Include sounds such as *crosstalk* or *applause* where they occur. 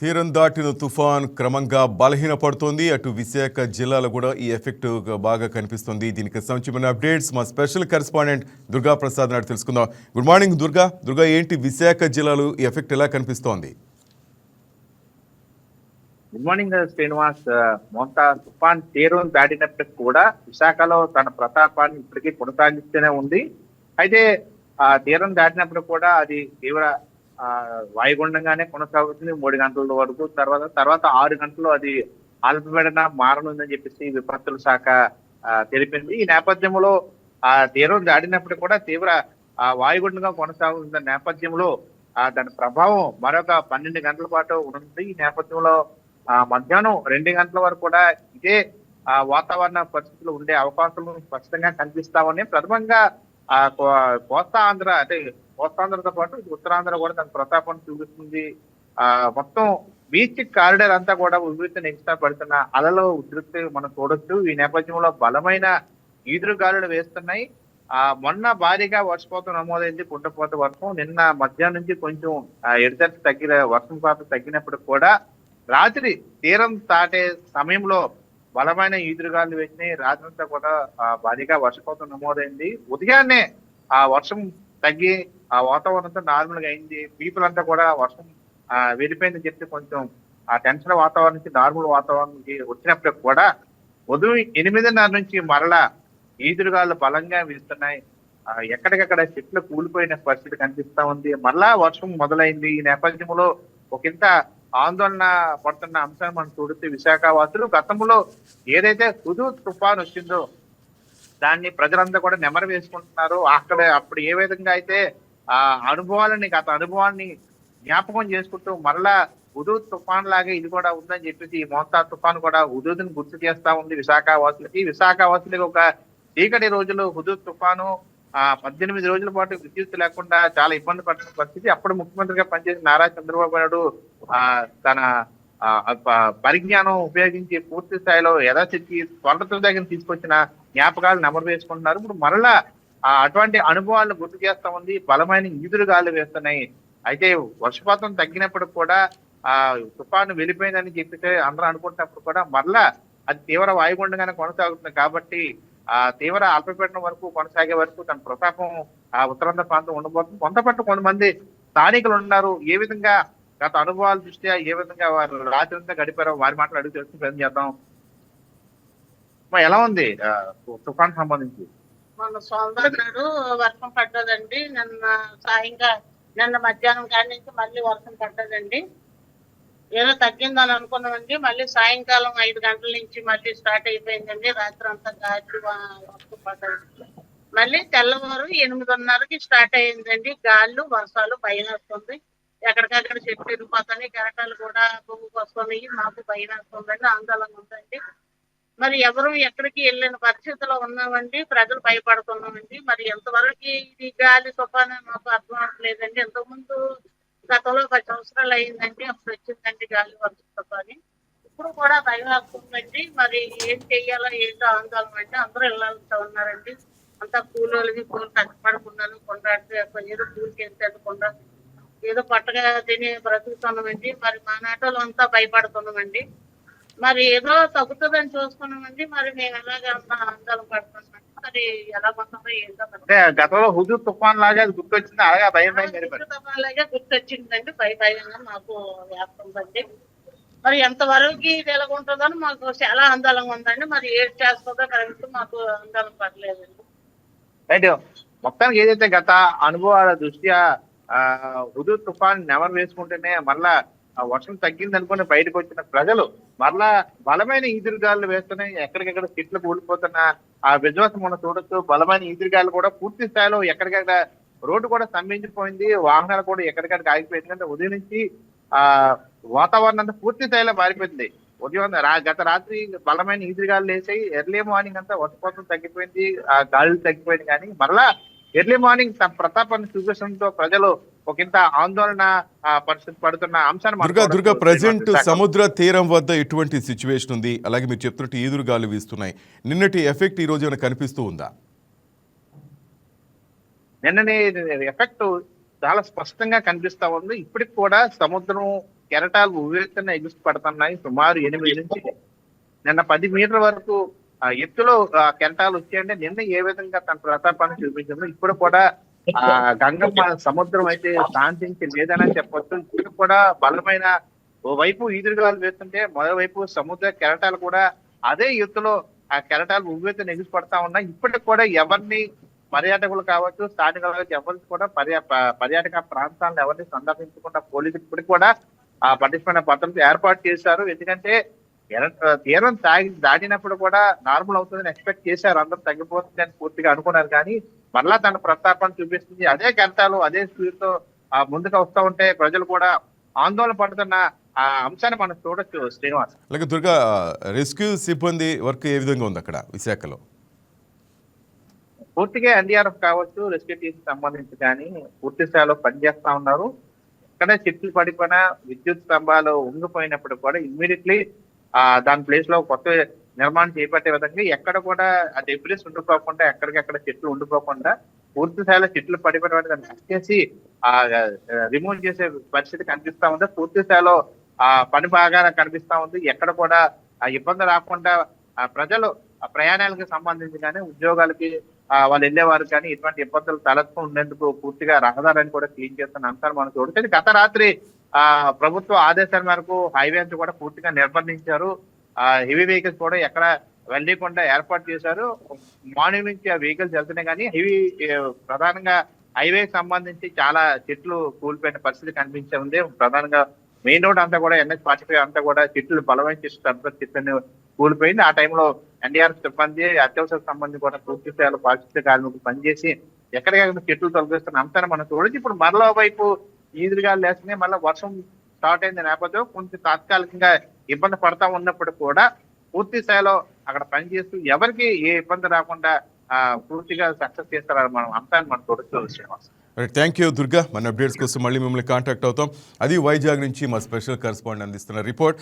తీరం దాటిన తుఫాన్ క్రమంగా బలహీనపడుతోంది. అటు విశాఖ జిల్లాలో కూడా ఈ ఎఫెక్ట్ బాగా కనిపిస్తుంది. దీనికి సంబంధించిన అప్డేట్స్ మా స్పెషల్ కరెస్పాండెంట్ దుర్గా ప్రసాద్ నాడు తెలుసుకుందాం. Good morning Durga. దుర్గా ఏంటి విశాఖ జిల్లాలో ఈ ఎఫెక్ట్ ఎలా కనిపిస్తోంది? Good morning Srinivas. మొంత తుఫాన్ తీరం దాటినప్పటికి కూడా విశాఖలో తన ప్రతాపాన్ని ఇప్పటికీ కొనసాగిస్తూనే ఉంది. అయితే ఆ తీరం దాటినప్పుడు కూడా అది తీవ్ర వాయుగుండంగానే కొనసాగుతుంది. మూడు గంటల వరకు తర్వాత తర్వాత ఆరు గంటలు అది అల్పపీడన మారనుందని చెప్పేసి విపత్తుల శాఖ తెలిపింది. ఈ నేపథ్యంలో ఆ తీరం దాటినప్పుడు కూడా తీవ్ర ఆ, వాయుగుండంగా కొనసాగుతున్న నేపథ్యంలో ఆ దాని ప్రభావం మరొక పన్నెండు గంటల పాటు ఉంది ఈ నేపథ్యంలో ఆ మధ్యాహ్నం రెండు గంటల వరకు కూడా ఇదే ఆ వాతావరణ పరిస్థితులు ఉండే అవకాశాలు స్పష్టంగా కనిపిస్తామని ప్రథమంగా ఆ కో- ఆంధ్ర అంటే కోస్తాంధ్రతో పాటు ఉత్తరాంధ్ర కూడా తన ప్రతాపం చూపిస్తుంది. ఆ మొత్తం బీచ్ కారిడార్ అంతా కూడా ఉధృతి నెక్స్ట్ పడుతున్న అలలో ఉధృతి మనం చూడొచ్చు. ఈ నేపథ్యంలో బలమైన ఈదురుగాలులు వేస్తున్నాయి. ఆ మొన్న భారీగా వర్షపాతం నమోదైంది పుట్టపోత వర్షం నిన్న మధ్యాహ్నం నుంచి కొంచెం ఆ, తగ్గిన తగ్గిన వర్షపాతం తగ్గినప్పుడు కూడా రాత్రి తీరం దాటే సమయంలో బలమైన ఈదురుగాలు వేసినాయి రాత్రంతా కూడా ఆ, భారీగా వర్షపాతం నమోదైంది. ఉదయాన్నే ఆ వర్షం తగ్గి ఆ వాతావరణంతో నార్మల్గా అయింది. పీపుల్ అంతా కూడా వర్షం ఆ, వెళ్ళిపోయిందని చెప్తే కొంచెం ఆ టెన్షన్ వాతావరణం నుంచి నార్మల్ వాతావరణానికి వచ్చినప్పుడు కూడా ఉదయం ఎనిమిదిన్నర నుంచి మరలా ఈదురుగాలు బలంగా వీస్తున్నాయి. ఎక్కడికక్కడ చెట్లు కూలిపోయిన పరిస్థితి కనిపిస్తా ఉంది. మరలా వర్షం మొదలైంది. ఈ నేపథ్యంలో ఒకంత ఆందోళన పడుతున్న అంశాన్ని మనం చూడితే విశాఖవాసులు గతంలో ఏదైతే హుదు తుఫాన్ వచ్చిందో దాన్ని ప్రజలంతా కూడా నెమరు వేసుకుంటున్నారు. అక్కడ అప్పుడు ఏ విధంగా అయితే ఆ అనుభవాలని గత అనుభవాన్ని జ్ఞాపకం చేసుకుంటూ మరలా హుదూ తుఫాన్ లాగే ఇది కూడా ఉందని చెప్పేసి ఈ మోస్తా తుఫాన్ కూడా ఉదూద్ని గుర్తు చేస్తా ఉంది విశాఖ వాసులకి విశాఖ వాసులకి ఒక చీకటి రోజులు హుదూ తుఫాను ఆ పద్దెనిమిది రోజుల పాటు విద్యుత్ లేకుండా చాలా ఇబ్బంది పడుతున్న పరిస్థితి. అప్పుడు ముఖ్యమంత్రిగా పనిచేసిన నారా చంద్రబాబు నాయుడు ఆ తన ఆ, పరిజ్ఞానం ఉపయోగించి పూర్తి స్థాయిలో యథాశక్తి స్వర్ణత దగ్గర తీసుకొచ్చిన జ్ఞాపకాలు నెమరు వేసుకుంటున్నారు. ఇప్పుడు మరలా ఆ అటువంటి అనుభవాలను గుర్తు చేస్తా ఉంది. బలమైన ఈదురు గాలు వేస్తున్నాయి. అయితే వర్షపాతం తగ్గినప్పుడు కూడా ఆ తుఫాను వెళ్ళిపోయిందని చెప్పితే అందరూ అనుకుంటున్నప్పుడు కూడా మరలా అది తీవ్ర వాయుగుండంగానే కొనసాగుతుంది. కాబట్టి ఆ తీవ్ర అల్పపీడనం వరకు కొనసాగే వరకు తన ప్రతాపం ఆ ఉత్తరాంధ్ర ప్రాంతం ఉండబోతుంది. కొంతపట్టు కొంతమంది స్థానికులు ఉన్నారు. ఏ విధంగా గత అనుభవాల దృష్ట్యా ఏ విధంగా వారు రాత్రి అంతా గడిపారో వారి మాటలు అడిగి తెలుసుకుని ప్రయత్నం చేద్దాం. ఎలా ఉంది? ఆ, తుఫాన్ సంబంధించి. మొన్న సోమవారం నాడు వర్షం పడ్డదండి. నిన్న సాయంకాలం నిన్న మధ్యాహ్నం కాడి నుంచి మళ్ళీ వర్షం పడ్డదండి. ఏదో తగ్గిందని అనుకున్నామండి మళ్ళీ సాయంకాలం ఐదు గంటల నుంచి మళ్ళీ స్టార్ట్ అయిపోయిందండి. రాత్రి అంతా గాలి మళ్ళీ తెల్లవారు ఎనిమిదిన్నరకి స్టార్ట్ అయిందండి. గాళ్ళు వర్షాలు భయం వస్తుంది. ఎక్కడికక్కడ చెట్లు ఇరిగిపోతున్నాయి. కెరటాలు కూడా భూమికి వస్తున్నాయి. మాకు భయం వస్తుందండి. ఆందోళన ఉందండి. మరి ఎవరు ఎక్కడికి వెళ్ళిన పరిస్థితిలో ఉన్నామండి. ప్రజలు భయపడుతున్నామండి. మరి ఎంతవరకు ఇది గాలి తుఫాను మాకు అర్థం అవట్లేదండి. ఇంతకుముందు గతంలో పది సంవత్సరాలు అయిందండి అప్పుడు వచ్చిందండి గాలి వర్షం తుఫాని ఇప్పుడు కూడా భయం వస్తుందండి. మరి ఏం చెయ్యాలో ఏంటో ఆందోళన అండి. అందరూ వెళ్ళాల్సి ఉన్నారండి. అంతా కూలోళ్ళకి కూలు కష్టపడుకున్నాను కొండ ఏదో కూలికి వెళ్తే ఏదో పట్టగా తిని బ్రతుకుతున్నామండి. మరి మా నాటోళ్ళు అంతా భయపడుతున్నామండి. మరి ఏదో తగ్గుతుందని చూసుకున్నామండి మరి మేము ఎలాగ ఆందోళన పడుతున్నాం మరి ఎలా ఏంటో. అంటే గతంలో హుదూ తుఫాన్ లాగా అది గుర్తొచ్చింది అలాగే భయం భయం గడిపారు అలాగే గుర్తొచ్చిందండి భయ భయంగా మాకు వేస్తుందండి మరి ఎంతవరకు ఎలాగుంటుందని మాకు చాలా ఆందోళన ఉందండి. మరి ఏది చేస్తుందో కరెక్ట్ మాకు ఆందోళన పడలేదండి. రైట్ మొత్తానికి ఏదైతే గత అనుభవాల దృష్ట్యా హుదూ తుఫాన్ నెమరు వేసుకుంటేనే మరలా ఆ వర్షం తగ్గింది అనుకుని బయటకు వచ్చిన ప్రజలు మరలా బలమైన ఈదురుగాలు వేస్తున్నాయి. ఎక్కడికెక్కడ చెట్లు కూలిపోతున్న ఆ విశ్వాసం మనం చూడొచ్చు. బలమైన ఈదురుగాలు కూడా పూర్తి స్థాయిలో ఎక్కడికక్కడ రోడ్డు కూడా స్తంభించిపోయింది. వాహనాలు కూడా ఎక్కడికక్కడ ఆగిపోయింది. ఎందుకంటే ఉదయం నుంచి ఆ వాతావరణం అంతా పూర్తి స్థాయిలో మారిపోయింది. ఉదయం రా- గత రాత్రి బలమైన ఈదురుగాలు వేసాయి ఎర్లీ మార్నింగ్ అంతా వర్షపాతం తగ్గిపోయింది. ఆ గాలులు తగ్గిపోయింది కానీ మరలా ఎర్లీ మార్నింగ్ తన ప్రతాపాన్ని చూపించడంతో ప్రజలు ఒకంత ఆందోళన ఆ, పరిస్థితి పడుతున్న అంశాన్ని దుర్గా దుర్గా. ప్రజెంట్. సముద్ర తీరం వద్ద ఎటువంటి సిచ్యువేషన్ ఉంది. అలాగే మీరు చెప్తున్నట్టు ఈదురు గాలు వీస్తున్నాయి. నిన్నటి ఎఫెక్ట్ ఈ రోజు ఏమైనా కనిపిస్తూ ఉందా? నిన్ననే ఎఫెక్ట్ చాలా స్పష్టంగా కనిపిస్తా ఉంది. ఇప్పటికి కూడా సముద్రం కెరటాలు ఉవ్వెత్తున ఎగుసి పడుతున్నాయి. సుమారు ఎనిమిది నుంచి నిన్న పది మీటర్ల వరకు ఎత్తులో కెరటాలు వచ్చాయంటే నిన్న ఏ విధంగా తన ప్రతాపాన్ని చూపించిందో ఇప్పుడు కూడా ఆ *laughs* గంగమ్మ సముద్రం అయితే శాంతించి లేదని చెప్పొచ్చు. ఇప్పుడు కూడా బలమైన ఓ వైపు ఈదురుగాలు వేస్తుంటే మరోవైపు సముద్ర కెరటాలు కూడా అదే ఎత్తులో ఆ కెరటాలు ఉవ్వెత్తున ఎగిసి పడతా ఉన్నాయి. ఇప్పటికి కూడా ఎవరిని పర్యాటకులు కావచ్చు స్థానికులు కావచ్చు ఎవరికి కూడా పర్యా పర్యాటక ప్రాంతాలను ఎవరిని సందర్శించకుండా పోలీసులు ఇప్పటికి కూడా ఆ పటిష్టమైన భద్రత ఏర్పాటు చేశారు. ఎందుకంటే తీరం తాగి దాటినప్పుడు కూడా నార్మల్ అవుతుందని ఎక్స్పెక్ట్ చేశారు. అందరూ తగ్గిపోతుంది అని పూర్తిగా అనుకున్నారు. కానీ మరలా తన ప్రతాపాన్ని చూపిస్తుంది. అదే గంటలు అదే స్పీడ్తో ఆ ముందుకు వస్తూ ఉంటే ప్రజలు కూడా ఆందోళన పడుతున్న ఆ అంశాన్ని మనం చూడొచ్చు శ్రీనివాస్. అలాగే దుర్గా రెస్క్యూ సిబ్బంది వర్క్ ఏ విధంగా ఉంది అక్కడ విశాఖలో? పూర్తిగా ఎన్డీఆర్ఎఫ్ కావచ్చు రెస్క్యూ టీమ్ సంబంధించి కానీ పూర్తి స్థాయిలో పనిచేస్తా ఉన్నారు. ఎక్కడ చెట్లు పడిపోయిన విద్యుత్ స్తంభాలు ఉంగిపోయినప్పుడు కూడా ఇమ్మీడియట్లీ ఆ దాని ప్లేస్లో కొత్త నిర్మాణం చేపట్టే విధంగా ఎక్కడ కూడా ఆ డెబ్రిస్ ఉండిపోకుండా ఎక్కడికెక్కడ చెట్లు ఉండిపోకుండా పూర్తి స్థాయిలో చెట్లు పడిపోయిన దాన్ని కట్ చేసి ఆ రిమూవ్ చేసే పరిస్థితి కనిపిస్తా ఉంది. పూర్తి స్థాయిలో ఆ పని బాగా కనిపిస్తా ఉంది. ఎక్కడ కూడా ఆ ఇబ్బంది రాకుండా ఆ ప్రజలు ఆ ప్రయాణాలకు సంబంధించి కానీ ఉద్యోగాలకి వాళ్ళు వెళ్ళేవారు కానీ ఇటువంటి ఇబ్బందులు తలెత్తు ఉండేందుకు పూర్తిగా రహదారిని కూడా క్లీన్ చేస్తున్న అంశాలు మనం చూడొచ్చు గత రాత్రి ఆ ప్రభుత్వ ఆదేశాల మేరకు హైవేస్ కూడా పూర్తిగా నిర్బంధించారు ఆ హెవీ వెహికల్స్ కూడా ఎక్కడ వెళ్ళకుండా ఏర్పాటు చేశారు. మార్నింగ్ నుంచి ఆ వెహికల్స్ వెళ్తున్నాయి కానీ హెవీ ప్రధానంగా హైవే సంబంధించి చాలా చెట్లు కూలిపోయిన పరిస్థితి కనిపించే ఉంది. ప్రధానంగా మెయిన్ రోడ్ అంతా కూడా ఎన్హెచ్ ఫార్టీ ఫైవ్ అంతా కూడా చెట్లు బలమైన చెట్లు చెట్లను కూలిపోయింది. ఆ టైంలో ఎన్డీఆర్ఎఫ్ సిబ్బంది అత్యవసర సంబంధి కూడా పూర్తి స్థాయిలో పారిశుద్ధ్య కార్మికులు పనిచేసి ఎక్కడికక్కడ చెట్లు తొలగిస్తున్న అంశాన్ని మనం చూడొచ్చు. ఇప్పుడు మరో వైపు ఈదురుగాలు లేస్తున్నాయి. మళ్ళీ వర్షం స్టార్ట్ అయింది నేపథ్యం కొంచెం తాత్కాలికంగా ఇబ్బంది పడతా ఉన్నప్పుడు కూడా పూర్తి స్థాయిలో అక్కడ పనిచేస్తూ ఎవరికి ఏ ఇబ్బంది రాకుండా ఆ పూర్తిగా సక్సెస్ చేస్తారని మనం అంశాన్ని మనం చూడొచ్చు శ్రీనివాస్. థ్యాంక్ యూ దుర్గా మన అప్డేట్స్ కోసం మళ్ళీ మిమ్మల్ని కాంటాక్ట్ అవుతాం. అది వైజాగ్ నుంచి మా స్పెషల్ కరెస్పాండెంట్ అందిస్తున్న రిపోర్ట్